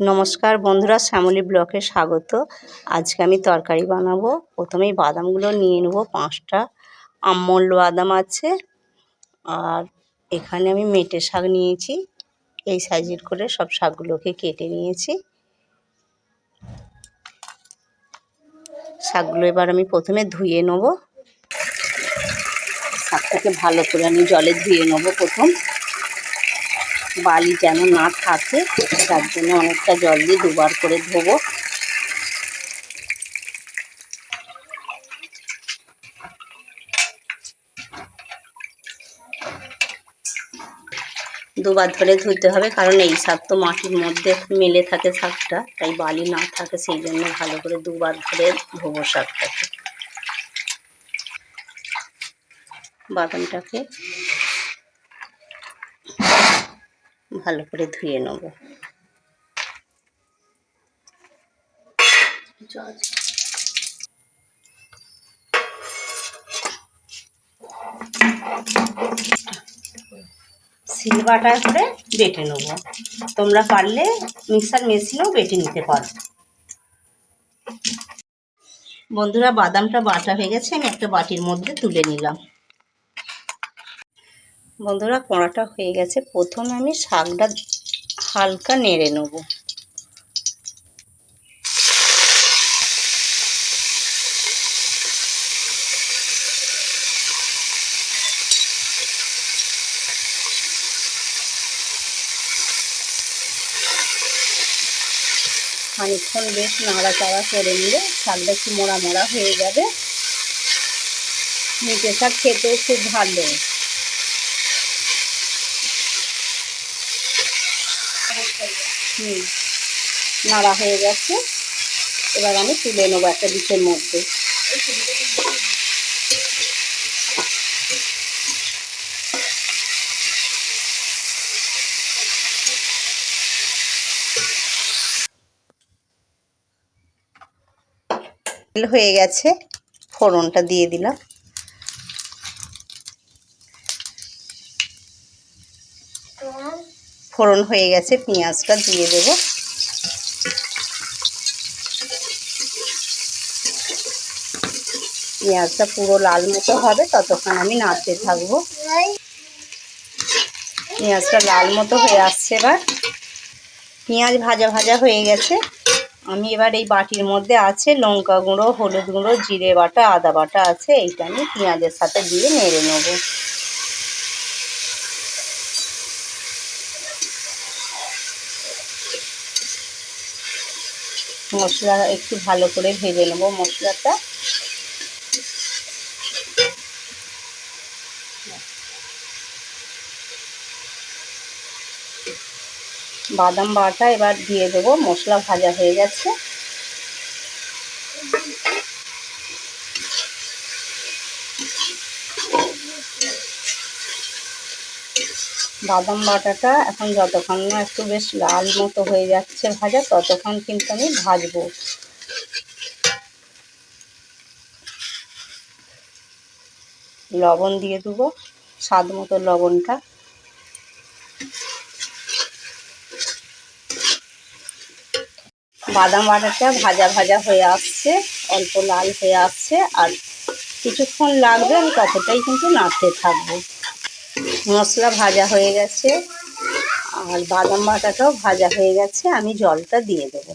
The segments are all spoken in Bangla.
নমস্কার বন্ধুরা, শ্যামলী ব্লকে স্বাগত। আজকে আমি তরকারি বানাবো। প্রথমেই বাদামগুলো নিয়ে নেব, পাঁচটা। আমল্য বাদাম আছে। আর এখানে আমি মেটে শাক নিয়েছি। এই সাইজের করে সব শাকগুলোকে কেটে নিয়েছি। শাকগুলো এবার আমি প্রথমে ধুয়ে নেব। শাকটাকে ভালো করে আমি জলে ধুয়ে নেব প্রথম। বালি যেন না থাকে, তার জন্য অনেকটা জল দিয়ে দুবার করে ধোবো। দুবার ধরে ধুতে হবে, কারণ এই শাক তো মাটির মধ্যে মেলে থাকে শাকটা, তাই বালি না থাকে, সেই জন্য ভালো করে দুবার ধরে ধোবো শাকটাকে। বাদামটাকে ভালো করে ধুয়ে নেব। সিলবাটা করে বেটে নেব। তোমরা পারলে মিক্সার মেশিনেও বেটে নিতে পারো। বন্ধুরা, বাদামটা বাটা হয়ে গেছে, আমি একটা বাটির মধ্যে তুলে নিলাম। বন্ধুরা কোঁড়াটা হয়ে গেছে। প্রথমে আমি শাকটা হালকা নেড়ে নেব। খানিক্ষণ বেশ নাড়াচাড়া করে নিলে শাকটা একটু মোড়া মোড়া হয়ে যাবে। মেটে শাক খেতেও খুব ভালো। হুম, নাড়া হয়ে গেছে। এবার আমি তুলে নেব একটা ডিশের মধ্যে। হয়ে গেছে, ফোড়নটা দিয়ে দিলাম। ফোড়ন হয়ে গেছে, পেঁয়াজটা দিয়ে দেব। পেঁয়াজটা পুরো লাল মতো হবে, ততক্ষণ আমি নাড়তে থাকব। পেঁয়াজটা লাল মতো হয়ে আসছে এবার। পেঁয়াজ ভাজা ভাজা হয়ে গেছে। আমি এবার এই বাটির মধ্যে আছে লঙ্কা গুঁড়ো, হলুদ গুঁড়ো, জিরে বাটা, আদা বাটা আছে, এইটা আমি পেঁয়াজের সাথে দিয়ে নেড়ে নেব। মশলা একটু ভালো করে ভেজে নেব মশলাটা। বাদাম বাটা এবার দিয়ে দেবো, মশলা ভাজা হয়ে গেছে। বাদাম বাটাটা এখন যতক্ষণ না একটু বেশ লাল মতো হয়ে যাচ্ছে ভাজা, ততক্ষণ কিন্তু আমি ভাজবো। লবণ দিয়ে দেবো, স্বাদ মতো লবণটা। বাদাম বাটাটা ভাজা ভাজা হয়ে আসছে, অল্প লাল হয়ে আসছে, আর কিছুক্ষণ লাগবে আমি ততটাই কিন্তু নাড়তে থাকব। মশলা ভাজা হয়ে গেছে আর বাদাম বাটাটাও ভাজা হয়ে গেছে, আমি জলটা দিয়ে দেবো।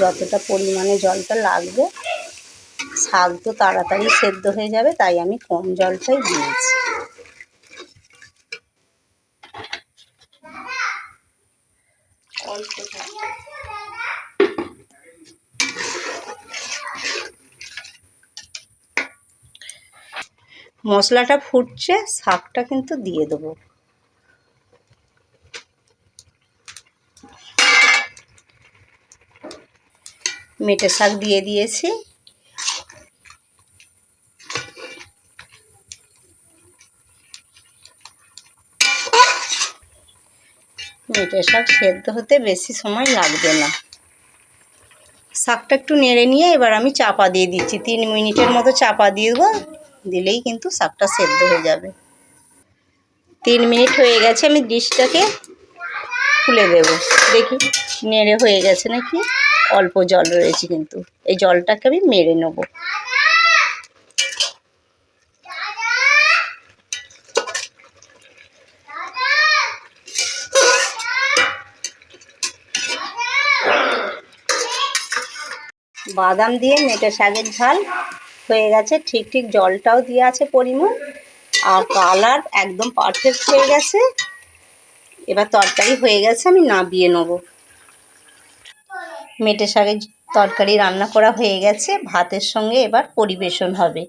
যতটা পরিমাণে জলটা লাগবে, শাক তো তাড়াতাড়ি সেদ্ধ হয়ে যাবে, তাই আমি কম জলটাই দিয়েছি। অল্প মশলাটা ফুটছে, শাকটা কিন্তু দিয়ে দেবো। মেটে শাক দিয়ে দিয়েছি। মেটে শাক সেদ্ধ হতে বেশি সময় লাগবে না। শাকটা একটু নেড়ে নিয়ে এবার আমি চাপা দিয়ে দিচ্ছি। তিন মিনিটের মতো চাপা দিয়ে দেবো। দিলেই কিন্তু শাকটা সেদ্ধ হয়ে যাবে। তিন মিনিট হয়ে গেছে, আমি ডিশটাকে খুলে দেবো। দেখি, নেড়ে হয়ে গেছে নাকি? অল্প জল রয়েছে কিন্তু। এই জলটাকে আমি মেরে নেব। বাদাম দিয়ে মেটে শাকের ঝাল। হয়ে গেছে। ঠিক ঠিক জলটাও দিয়ে আছে পরিমাণ। আর কালার একদম পারফেক্ট হয়ে গেছে। এবার তরকারি হয়ে গেছে, আমি নাবিয়ে নেব। মেটে শাকের তরকারি রান্না করা হয়ে গেছে। ভাতের সঙ্গে এবার পরিবেশন হবে।